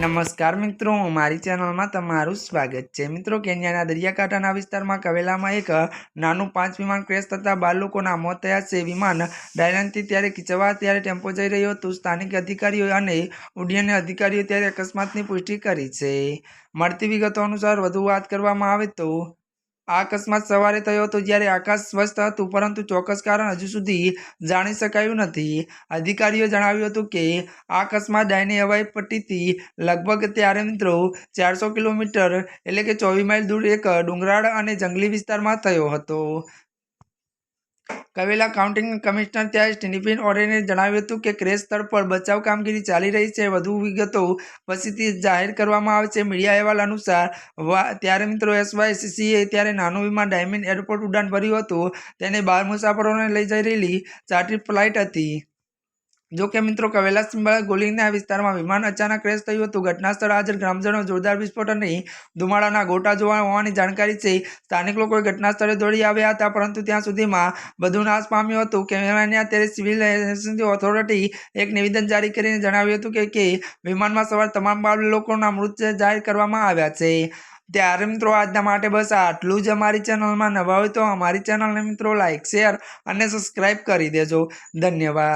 નમસ્કાર મિત્રો, મારી ચેનલમાં તમારું સ્વાગત છે. મિત્રો, કેન્યાના દરિયાકાંઠાના વિસ્તારમાં કવેલામાં એક નાનું પાંચ વિમાન ક્રેશ થતાં બાર લોકોના મોત થયા છે. વિમાન ડાયલનથી ત્યારે ખીચવા ત્યારે ટેમ્પો જઈ રહ્યો હતો. સ્થાનિક અધિકારીઓ અને ઉડ્ડયન અધિકારીઓ ત્યારે અકસ્માતની પુષ્ટિ કરી છે. મળતી વિગતો અનુસાર વધુ વાત કરવામાં આવે તો આ અકસ્માત સવારે થયો હતો જ્યારે આકાશ સ્વસ્થ હતું, પરંતુ ચોક્કસ કારણ હજુ સુધી જાણી શકાયું નથી. અધિકારીઓ જણાવ્યું હતું કે આ અકસ્માત ડાયની હવાઈ પટ્ટીથી લગભગ ત્યારે મિત્રો ચારસો કિલોમીટર એટલે કે ચોવીસ માઇલ દૂર એક ડુંગરાળ અને જંગલી વિસ્તારમાં થયો હતો. કવેલા કાઉન્ટિંગ કમિશનર ત્યાં સ્ટીનિફિન ઓરેને જણાવ્યું હતું કે ક્રેશ સ્થળ પર બચાવ કામગીરી ચાલી રહી છે, વધુ વિગતો પછીથી જાહેર કરવામાં આવશે મીડિયા અહેવાલ અનુસાર ત્યારે મિત્રો એસવાયસીસીએ ત્યારે નાનું વિમાન ડાયમંડ એરપોર્ટ ઉડાન ભર્યું હતું. તેને બાર મુસાફરોને લઈ જઈ રહેલી ચાર્ટર્ડ ફ્લાઇટ હતી. જો કે મિત્રો કવેલા સિંબાળા ગોલિંગના વિસ્તારમાં વિમાન અચાનક ક્રેશ થયું હતું. ઘટના સ્થળ હાજર ગ્રામજનો જોરદાર વિસ્ફોટ અને ધુમાડાના ગોટા જોવા હોવાની જાણકારી છે. સ્થાનિક લોકો ઘટના સ્થળે દોડી આવ્યા હતા, પરંતુ ત્યાં સુધીમાં બધું નાશ પામ્યું હતું. કેમેરાને અત્યારે સિવિલ ઓથોરિટી એક નિવેદન જારી કરીને જણાવ્યું હતું કે કે વિમાનમાં સવાર તમામ બાળ લોકોના મૃત જાહેર કરવામાં આવ્યા છે. ત્યારે મિત્રો આજના માટે બસ આટલું જ અમારી ચેનલમાં નવા હોય તો અમારી ચેનલને મિત્રો લાઇક શેર અને સબસ્ક્રાઈબ કરી દેજો. ધન્યવાદ.